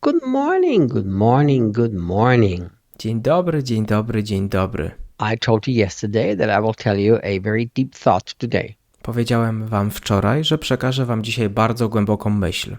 Good morning, good morning, good morning. Dzień dobry, dzień dobry, dzień dobry. I told you yesterday that I will tell you a very deep thought today. Powiedziałem wam wczoraj, że przekażę wam dzisiaj bardzo głęboką myśl.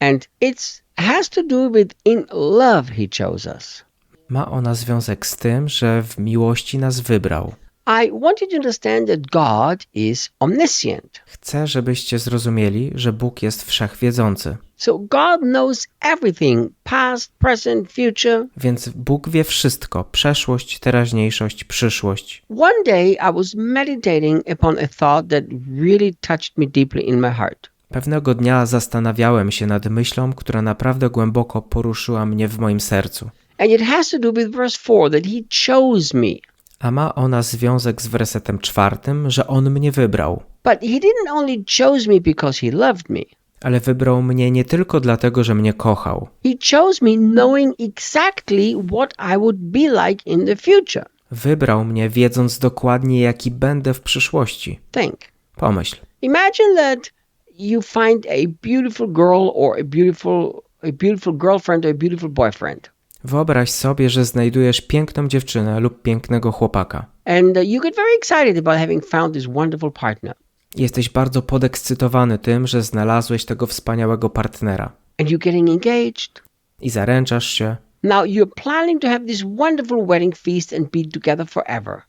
And it has to do with in love he chose us. Ma ona związek z tym, że w miłości nas wybrał. I want you to understand that God is omniscient. Chcę, żebyście zrozumieli, że Bóg jest wszechwiedzący. So God knows everything past, present, future. Więc Bóg wie wszystko: przeszłość, teraźniejszość, przyszłość. One day I was meditating upon a thought that really touched me deeply in my heart. Pewnego dnia zastanawiałem się nad myślą, która naprawdę głęboko poruszyła mnie w moim sercu. And it has to do with verse 4 that he chose me. A ma ona związek z wersetem czwartym, że On mnie wybrał. But he didn't only chose me because he loved me. Ale wybrał mnie nie tylko dlatego, że mnie kochał. He chose me knowing exactly what I would be like in the future. Wybrał mnie wiedząc dokładnie, jaki będę w przyszłości. Think. Pomyśl. Imagine that you find a beautiful girl or a beautiful a beautiful girlfriend or a beautiful boyfriend. Wyobraź sobie, że znajdujesz piękną dziewczynę lub pięknego chłopaka. And uh, you get very excited about having found this wonderful partner. Jesteś bardzo podekscytowany tym, że znalazłeś tego wspaniałego partnera. And you're getting engaged. I zaręczasz się. Now you're planning to have this wonderful wedding feast and be together forever.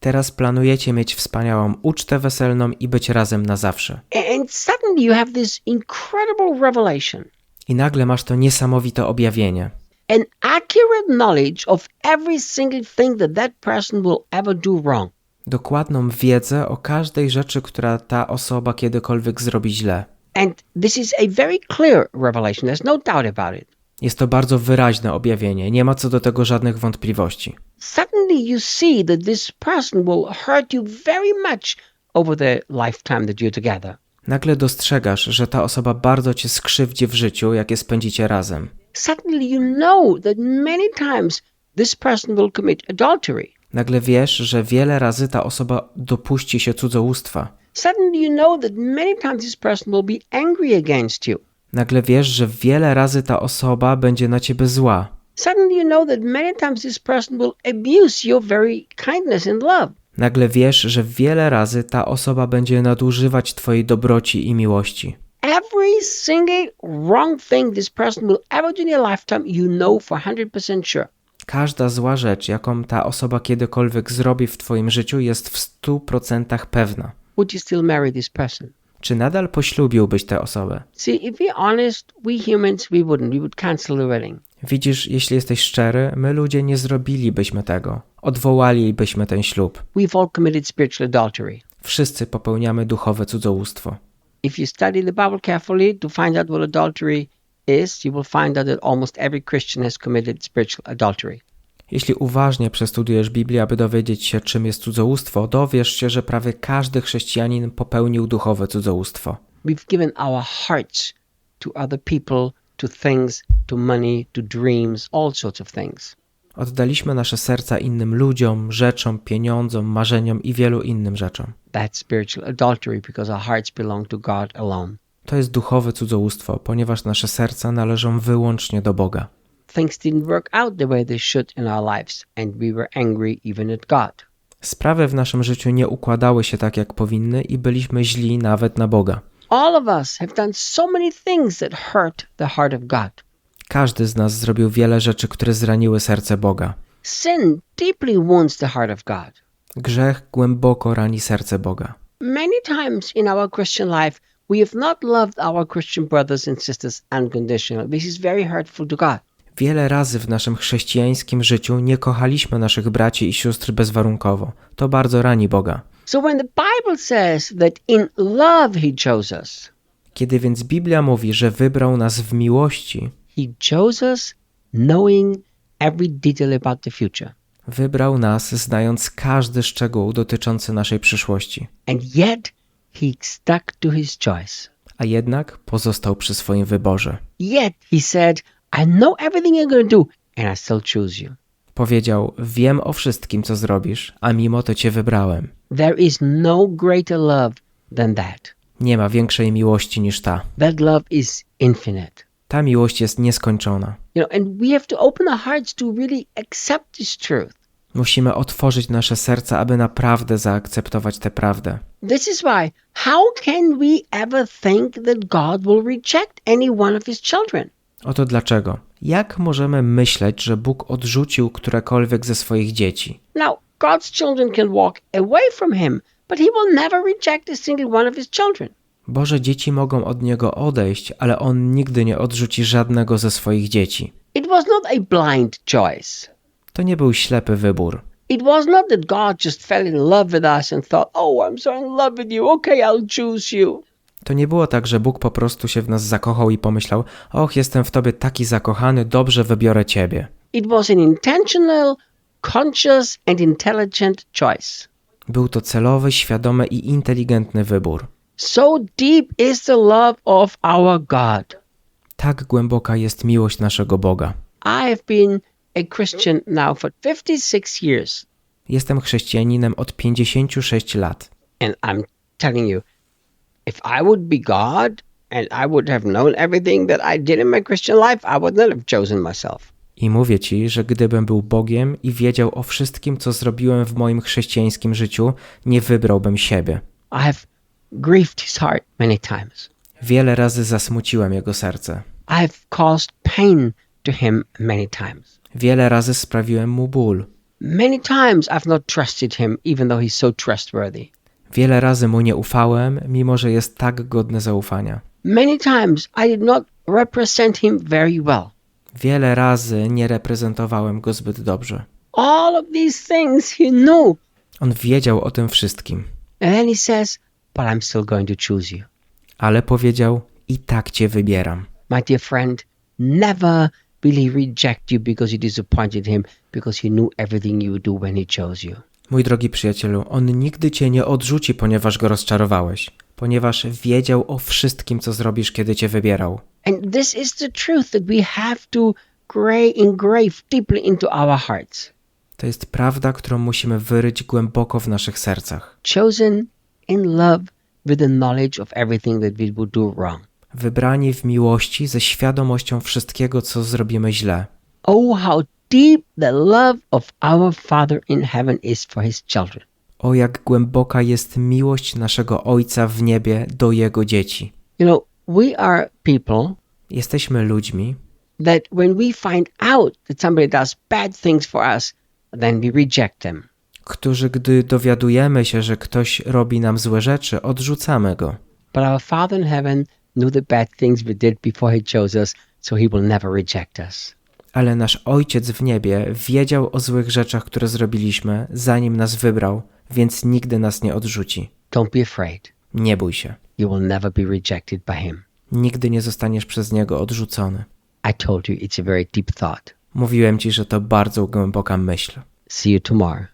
Teraz planujecie mieć wspaniałą ucztę weselną i być razem na zawsze. And suddenly you have this incredible revelation. I nagle masz to niesamowite objawienie. An accurate knowledge of every single thing that that person will ever do wrong. Dokładną wiedzę o każdej rzeczy, która ta osoba kiedykolwiek zrobi źle. And this is a very clear revelation. There's no doubt about it. Jest to bardzo wyraźne objawienie, nie ma co do tego żadnych wątpliwości. Suddenly you see that this person will hurt you very much over the lifetime that you're together. Nagle dostrzegasz, że ta osoba bardzo cię skrzywdzi w życiu, jakie spędzicie razem. Suddenly you know that many times this person will commit adultery. Nagle wiesz, że wiele razy ta osoba dopuści się cudzołóstwa. Suddenly you know that many times this person will be angry against you. Nagle wiesz, że wiele razy ta osoba będzie na ciebie zła. Suddenly you know that many times this person will abuse your very kindness and love. Nagle wiesz, że wiele razy ta osoba będzie nadużywać twojej dobroci i miłości. Every single wrong thing this person will ever do in your lifetime, you know for 100% sure. Każda zła rzecz, jaką ta osoba kiedykolwiek zrobi w twoim życiu, jest w 100% pewna. Would you still marry this person? Czy nadal poślubiłbyś tę osobę? See, if we're honest, we humans, we wouldn't. We would cancel the wedding. Widzisz, jeśli jesteś szczery, my ludzie nie zrobilibyśmy tego. Odwołalibyśmy ten ślub. We've all committed spiritual adultery. Wszyscy popełniamy duchowe cudzołóstwo. If you study the Bible carefully to find out what adultery is, you will find out that almost every Christian has committed spiritual adultery. Jeśli uważnie przestudujesz Biblię, aby dowiedzieć się, czym jest cudzołóstwo, dowiesz się, że prawie każdy chrześcijanin popełnił duchowe cudzołóstwo. We've given our hearts to other people, to things, to money, to dreams, all sorts of things. Oddaliśmy nasze serca innym ludziom, rzeczom, pieniądzom, marzeniom i wielu innym rzeczom. That's spiritual adultery because our hearts belong to God alone. To jest duchowe cudzołóstwo, ponieważ nasze serca należą wyłącznie do Boga. Things didn't work out the way they should in our lives, and we were angry even at God. Sprawy w naszym życiu nie układały się tak, jak powinny i byliśmy źli nawet na Boga. All of us have done so many things that hurt the heart of God. Każdy z nas zrobił wiele rzeczy, które zraniły serce Boga. Sin deeply wounds the heart of God. Grzech głęboko rani serce Boga. Many times in our Christian life, we have not loved our Christian brothers and sisters unconditionally. This is very hurtful to God. Wiele razy w naszym chrześcijańskim życiu nie kochaliśmy naszych braci i sióstr bezwarunkowo. To bardzo rani Boga. So when the Bible says that in love he chose us, Kiedy więc Biblia mówi, że wybrał nas w miłości, he chose us knowing every detail about the future. Wybrał nas znając każdy szczegół dotyczący naszej przyszłości. And yet he stuck to his choice. A jednak pozostał przy swoim wyborze. Yet he said, I know everything you're going to do, and I still choose you. Powiedział: Wiem o wszystkim, co zrobisz, a mimo to cię wybrałem. There is no greater love than that. Nie ma większej miłości niż ta. That love is infinite. Ta miłość jest nieskończona. You know, and we have to open our hearts to really accept this truth. Musimy otworzyć nasze serca, aby naprawdę zaakceptować tę prawdę. This is why, how can we ever think that God will reject any one of his children? Oto dlaczego. Jak możemy myśleć, że Bóg odrzucił którekolwiek ze swoich dzieci? Now, God's children can walk away from him, but he will never reject a single one of his children. Boże dzieci mogą od Niego odejść, ale On nigdy nie odrzuci żadnego ze swoich dzieci. It was not a blind choice. To nie był ślepy wybór. It was not that God just fell in love with us and thought, oh, I'm so in love with you. Okay, I'll choose you. To nie było tak, że Bóg po prostu się w nas zakochał i pomyślał: Och, jestem w Tobie taki zakochany, dobrze wybiorę Ciebie. It was an intentional, conscious, and intelligent choice. Był to celowy, świadomy i inteligentny wybór. So deep is the love of our God. Tak głęboka jest miłość naszego Boga. I have been a Christian now for 56 years, Jestem chrześcijaninem od 56 lat. and I'm telling you, if I would be God and I would have known everything that I did in my Christian life, I would not have chosen myself. I mówię Ci, że gdybym był Bogiem i wiedział o wszystkim, co zrobiłem w moim chrześcijańskim życiu, nie wybrałbym siebie. I have grieved his heart many times. Wiele razy zasmuciłem jego serce. I have caused pain to him many times. Wiele razy sprawiłem mu ból. Many times I've not trusted him, even though he's so trustworthy. Wiele razy mu nie ufałem, mimo że jest tak godny zaufania. Many times I did not represent him very well. Wiele razy nie reprezentowałem go zbyt dobrze. All of these things he knew. On wiedział o tym wszystkim, And then he says, But I'm still going to choose you. ale powiedział: I tak cię wybieram. My dear friend, never will he reject you because you disappointed him, because he knew everything you would do when he chose you. Mój drogi przyjacielu, on nigdy cię nie odrzuci, ponieważ go rozczarowałeś, ponieważ wiedział o wszystkim, co zrobisz, kiedy cię wybierał. And this is the truth that we have to engrave deeply into our hearts. To jest prawda, którą musimy wyryć głęboko w naszych sercach. Chosen in love with the knowledge of everything that we would do wrong. Wybrani w miłości ze świadomością wszystkiego, co zrobimy źle. Oh, how deep the love of our Father in heaven is for his children. O jak głęboka jest miłość naszego Ojca w niebie do Jego dzieci. You know, we are people Jesteśmy ludźmi, that when we find out that somebody does bad things for us, then we reject them. Którzy gdy dowiadujemy się, że ktoś robi nam złe rzeczy, odrzucamy go. But our Father in heaven knew the bad things we did before he chose us, so he will never reject us. Ale nasz Ojciec w niebie wiedział o złych rzeczach, które zrobiliśmy, zanim nas wybrał, więc nigdy nas nie odrzuci. Don't be afraid. Nie bój się. You will never be rejected by him. Nigdy nie zostaniesz przez niego odrzucony. I told you it's a very deep thought. Mówiłem ci, że to bardzo głęboka myśl. See you tomorrow.